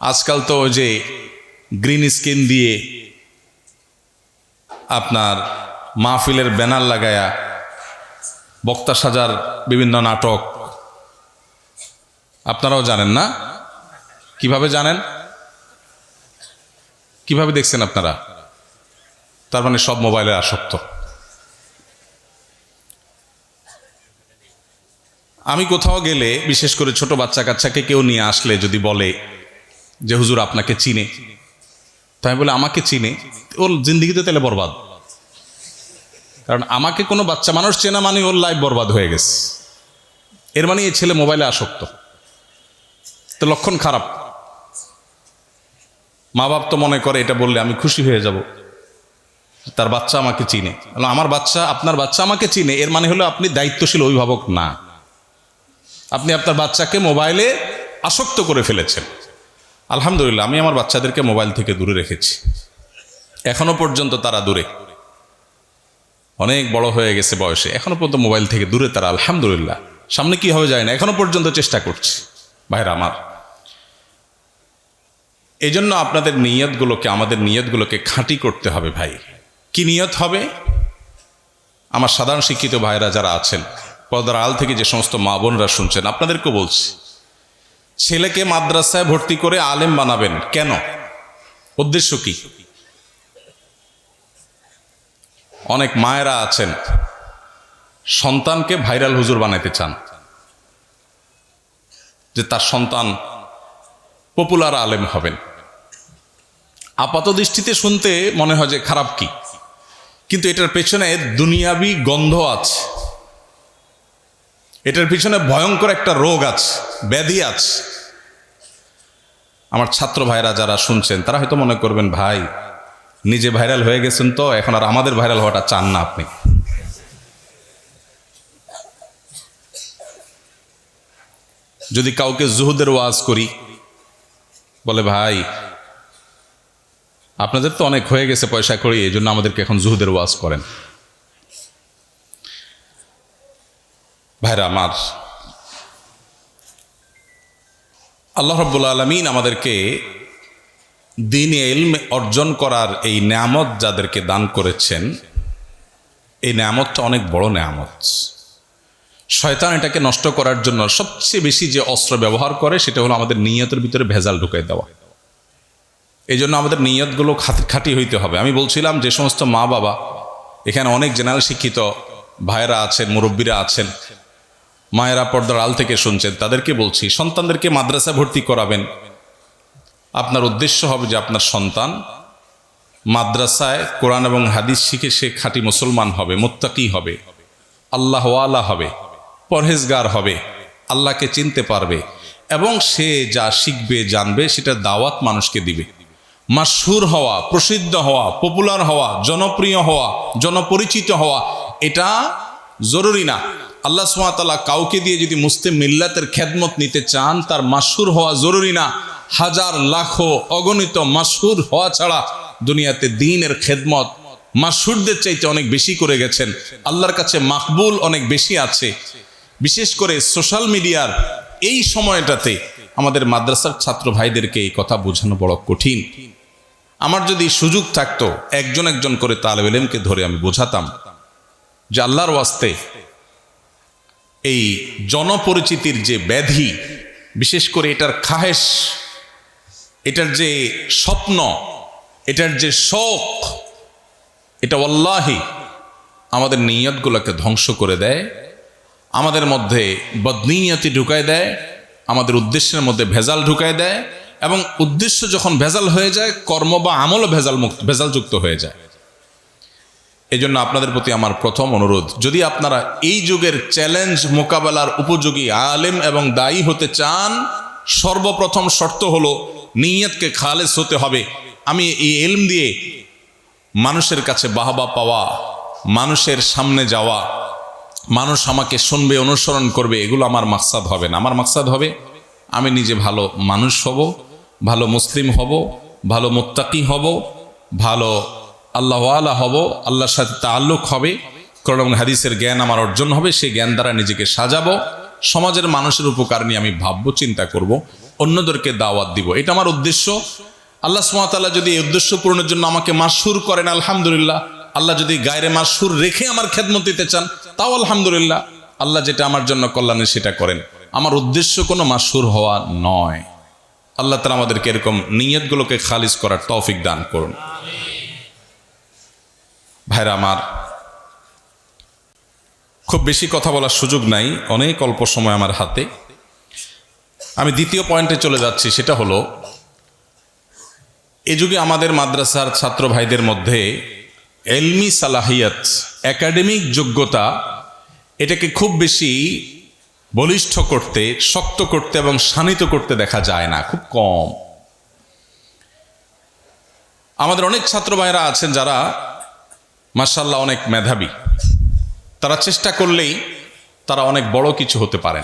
আজকাল তো যে গ্রিন স্ক্রিন দিয়ে আপনার মাহফিলের ব্যানার লাগায়া বক্তা সাজার বিভিন্ন নাটক। আপনারাও জানেন না? কীভাবে জানেন? কীভাবে দেখছেন আপনারা? তার মানে সব মোবাইলে আসক্ত। আমি কোথাও গেলে, বিশেষ করে ছোট বাচ্চা কাচ্চাকে কেউ নিয়ে আসলে যদি বলে যে হুজুর আপনাকে চিনে। তাই বলে, আমাকে চিনে? ওর জিন্দিগিতে তাহলে বরবাদ। কারণ আমাকে কোনো বাচ্চা মানুষ চেনা মানে ওর লাইফ বরবাদ হয়ে গেছে। এর মানে এই ছেলে মোবাইলে আসক্ত। তো লক্ষণ খারাপ। মা বাপ তো মনে করে, এটা বললে আমি খুশি হয়ে যাব। তার বাচ্চা আমাকে চিনে। আমার বাচ্চা, আপনার বাচ্চা আমাকে চিনে। এর মানে হলো আপনি দায়িত্বশীল অভিভাবক না। আপনি আপনার বাচ্চাকে মোবাইলে আসক্ত করে ফেলেছেন। আলহামদুলিল্লাহ, আমি আমার বাচ্চাদেরকে মোবাইল থেকে দূরে রেখেছি। এখনও পর্যন্ত তারা দূরে। অনেক বড় হয়ে গেছে বয়সে। এখনও পর্যন্ত মোবাইল থেকে দূরে তারা, আলহামদুলিল্লাহ। সামনে কি হবে যায় না, এখনও পর্যন্ত চেষ্টা করছি। ভাইরা আমার এই জন্য আপনাদের নিয়তগুলোকে, আমাদের নিয়তগুলোকে খাঁটি করতে হবে ভাই। কি নিয়ত হবে? আমার সাধারণ শিক্ষিত ভাইরা যারা আছেন, পর্দার আল থেকে যে সমস্ত মা বোনরা শুনছেন, আপনাদেরকেও বলছি ছেলেকে মাদ্রাসায় ভর্তি করে আলেম বানাবেন। কেন? উদ্দেশ্য কি? অনেক মায়েরা আছেন, সন্তানকে ভাইরাল হুজুর বানাইতে চান। যে তার সন্তান পপুলার আলেম হবেন। আপাত দৃষ্টিতে শুনতে মনে হয় যে খারাপ কি? কিন্তু এটার পেছনে দুনিয়াবি গন্ধ আছে। এটার পিছনে ভয়ঙ্কর একটা রোগ আছে, ব্যাধি আছে। আমার ছাত্র ভাইরা যারা শুনছেন, তারা হয়তো মনে করবেন, ভাই, নিজে ভাইরাল হয়ে গেছেন তো, এখন আর আমাদের ভাইরাল হওয়াটা চান না আপনি। যদি কাউকে জুহুদের ওয়াজ করি, বলে, ভাই, আপনাদের তো অনেক হয়ে গেছে পয়সা করি এই জন্য আমাদেরকে এখন জুহুদের ওয়াজ করেন। ভাইরা আমার, আল্লাহ রব্বুল আলমিন আমাদেরকে দিন এলম অর্জন করার এই নামত যাদেরকে দান করেছেন, এই নামতটা অনেক বড় নামত শয়তান এটাকে নষ্ট করার জন্য সবচেয়ে বেশি যে অস্ত্র ব্যবহার করে, সেটা হলো আমাদের নিয়তের ভিতরে ভেজাল ঢুকাই দেওয়া। এই জন্য আমাদের নিয়তগুলো খাঁটি হইতে হবে। আমি বলছিলাম যে সমস্ত মা বাবা এখানে অনেক জেনারেল শিক্ষিত ভাইয়েরা আছেন, মুরব্বীরা আছেন মায়েরা পর্দার আল থেকে শুনছেন, তাদেরকে বলছি, সন্তানদেরকে মাদ্রাসা ভর্তি করাবেন। আপনার উদ্দেশ্য হবে যে আপনার সন্তান মাদ্রাসায় কোরআন এবং হাদিস শিখে সে খাঁটি মুসলমান হবে, মোত্তাকি হবে আল্লাহ আল্লাহওয়ালা হবে, পরহেজগার হবে, আল্লাহকে চিনতে পারবে, এবং সে যা শিখবে, জানবে, সেটা দাওয়াত মানুষকে দিবে। মাসহুর হওয়া, প্রসিদ্ধ হওয়া পপুলার হওয়া, জনপ্রিয় হওয়া, জনপরিচিত হওয়া, এটা জরুরি না। আল্লাহ সুমাতাল্লাহ কাউকে দিয়ে যদি মুসলিম মিল্লাতের খেদমত নিতে চান, তার মাসুর হওয়া জরুরি না। হাজার, লাখো অগণিত মাসুর হওয়া ছাড়া দুনিয়াতে দিনের খেদমত মাসুরদের চাইতে অনেক বেশি করে গেছেন। আল্লাহর কাছে মাকবুল অনেক বেশি আছে। বিশেষ করে সোশ্যাল মিডিয়ার এই সময়টাতে আমাদের মাদ্রাসার ছাত্র ভাইদেরকে এই কথা বোঝানো বড় কঠিন। আমার যদি সুযোগ থাকতো, একজন একজন করে তালেব এলেমকে ধরে আমি বোঝাতাম যে আল্লাহর ওয়াস্তে এই জনপরিচিতির যে ব্যাধি, বিশেষ করে এটার খাহেশ, এটার যে স্বপ্ন, এটার যে শখ এটা অল্লাহি আমাদের নিয়তগুলোকে ধ্বংস করে দেয়, আমাদের মধ্যে বদনিয়তি ঢুকায় দেয়, আমাদের উদ্দেশ্যের মধ্যে ভেজাল ঢুকায় দেয় এবং উদ্দেশ্য যখন ভেজাল হয়ে যায়, কর্ম বা আমলও ভেজাল মুক্ত ভেজালযুক্ত হয়ে যায়। এই জন্য আপনাদের প্রতি আমার প্রথম অনুরোধ, যদি আপনারা এই যুগের চ্যালেঞ্জ মোকাবেলার উপযোগী আলেম এবং দায়ী হতে চান, সর্বপ্রথম শর্ত হলো নিয়তকে খালেস হতে হবে। আমি এই এলম দিয়ে মানুষের কাছে বাহবা পাওয়া, মানুষের সামনে যাওয়া, মানুষ আমাকে শুনবে, অনুসরণ করবে, এগুলো আমার মাকসাদ হবে না। আমার মাকসাদ হবে, আমি নিজে ভালো মানুষ হব, ভালো মুসলিম হব, ভালো মোত্তাকি হব, ভালো আল্লাহওয়ালা হব, আল্লাহর সাথে তাল্লুক হবে। এবং হাদিসের জ্ঞান আমার অর্জন হবে, সেই জ্ঞান দ্বারা নিজেকে সাজাবো। সমাজের মানুষের উপকার নিয়ে আমি ভাববো, চিন্তা করব, অন্যদেরকে দাওয়াত দিব। এটা আমার উদ্দেশ্য। আল্লাহ সুমাতাল্লাহ যদি এই উদ্দেশ্য পূরণের জন্য আমাকে মাসুর করেন, আলহামদুলিল্লাহ। আল্লাহ যদি গায়ের মাসুর রেখে আমার খেদমত দিতে চান, তাও আলহামদুলিল্লাহ। আল্লাহ যেটা আমার জন্য কল্যাণে সেটা করেন। আমার উদ্দেশ্য কোনো মাসুর হওয়া নয়। আল্লাহ তালা আমাদেরকে এরকম নিয়তগুলোকে খালিজ করার তৌফিক দান করুন। ভাইরা আমার। খুব বেশি কথা বলার সুযোগ নাই, অনেক অল্প সময় আমার হাতে। আমি দ্বিতীয় পয়েন্টে চলে যাচ্ছি, সেটা হলো, এ যুগে আমাদের মাদ্রাসার ছাত্র ভাইদের মধ্যে এলমি সালাহিয়াত, একাডেমিক যোগ্যতা, এটাকে খুব বেশি বলিষ্ঠ করতে, শক্ত করতে এবং শানিত করতে দেখা যায় না, খুব কম। আমাদের অনেক ছাত্র ভাইরা আছেন যারা মার্শাল্লাহ অনেক মেধাবী। তারা চেষ্টা করলেই তারা অনেক বড় কিছু হতে পারেন।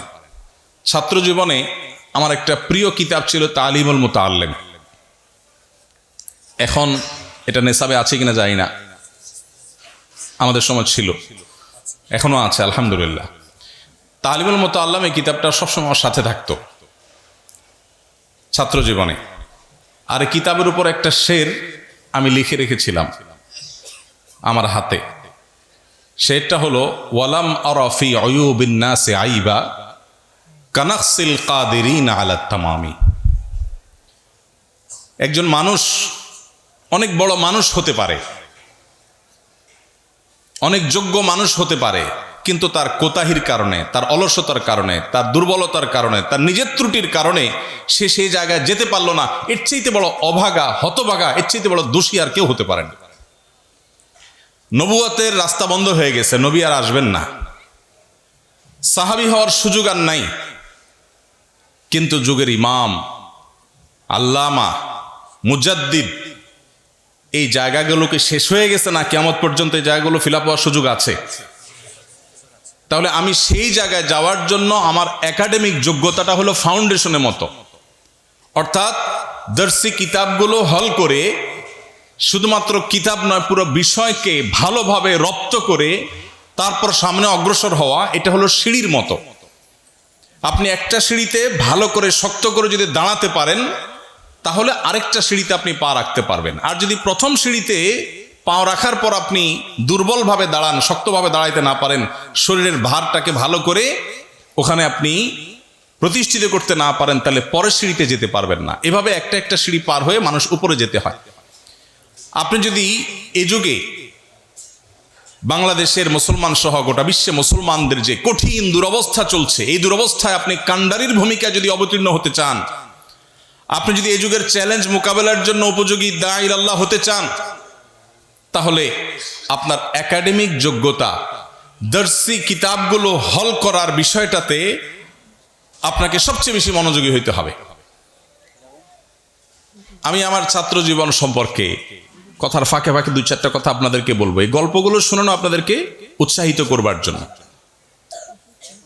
ছাত্র জীবনে আমার একটা প্রিয় কিতাব ছিল তালিমুল মুতাল্লেম এখন এটা নেশাবে আছে কিনা জানি না। আমাদের সময় ছিল। এখনও আছে, আলহামদুলিল্লাহ। তালিমুল মুতাল্লাম এই কিতাবটা সবসময় আমার সাথে থাকতো। ছাত্র জীবনে। আর কিতাবের উপর একটা শের আমি লিখে রেখেছিলাম। আমার হাতে। সেটা হলো, ওয়ালাম আরফি অয়ুবিন্নাসে আইবা কানাকসিল কাদেরিন আলা একজন মানুষ অনেক বড় মানুষ হতে পারে, অনেক যোগ্য মানুষ হতে পারে, কিন্তু তার কোতাহির কারণে, তার অলসতার কারণে, তার দুর্বলতার কারণে, তার নিজের ত্রুটির কারণে সে সেই জায়গায় যেতে পারল না। এর চাইতে বড় অভাগা, হতভাগা, এর চাইতে বড় দোষী আর কেউ হতে পারে না। নবুয়াতের রাস্তা বন্ধ হয়ে গেছে, নবী আর আসবেন না। সাহাবি হওয়ার সুযোগ আর নাই। কিন্তু যুগের ইমাম, আল্লামা, মুজাদ্দিদ, এই জায়গাগুলোকে শেষ হয়ে গেছে না কেমন পর্যন্ত এই জায়গাগুলো ফিল হওয়ার সুযোগ আছে? তাহলে আমি সেই জায়গায় যাওয়ার জন্য আমার একাডেমিক যোগ্যতাটা হলো ফাউন্ডেশনের মতো। অর্থাৎ দর্শি কিতাবগুলো হল করে শুধুমাত্র কিতাব নয়, পুরো বিষয়কে ভালোভাবে রপ্ত করে তারপর সামনে অগ্রসর হওয়া, এটা হলো সিঁড়ির মতো। আপনি একটা সিঁড়িতে ভালো করে, শক্ত করে যদি দাঁড়াতে পারেন, তাহলে আরেকটা সিঁড়িতে আপনি পা রাখতে পারবেন। আর যদি প্রথম সিঁড়িতে পা রাখার পর আপনি দুর্বলভাবে দাঁড়ান, শক্তভাবে দাঁড়াইতে না পারেন, শরীরের ভারটাকে ভালো করে ওখানে আপনি প্রতিষ্ঠিত করতে না পারেন, তাহলে পরের সিঁড়িতে যেতে পারবেন না। এভাবে একটা একটা সিঁড়ি পার হয়ে মানুষ উপরে যেতে হয়। আপনি যদি এ যুগে বাংলাদেশের মুসলমান সহ গোটা বিশ্বে মুসলমানদের যে কঠিন দুরবস্থা চলছে, এই দুরবস্থায় আপনি কান্ডারির ভূমিকা যদি অবতীর্ণ হতে চান, আপনি যদি এই যুগের চ্যালেঞ্জ মোকাবেলার জন্য উপযোগী দায়ীর আল্লাহ হতে চান, তাহলে আপনার একাডেমিক যোগ্যতা, দর্শি কিতাবগুলো হল করার বিষয়টাতে আপনাকে সবচেয়ে বেশি মনোযোগী হইতে হবে। আমি আমার ছাত্র জীবন সম্পর্কে কথার ফাঁকে ফাঁকে দুই চারটা কথা আপনাদেরকে বলব। এই গল্পগুলো শোনানো আপনাদেরকে উৎসাহিত করবার জন্য।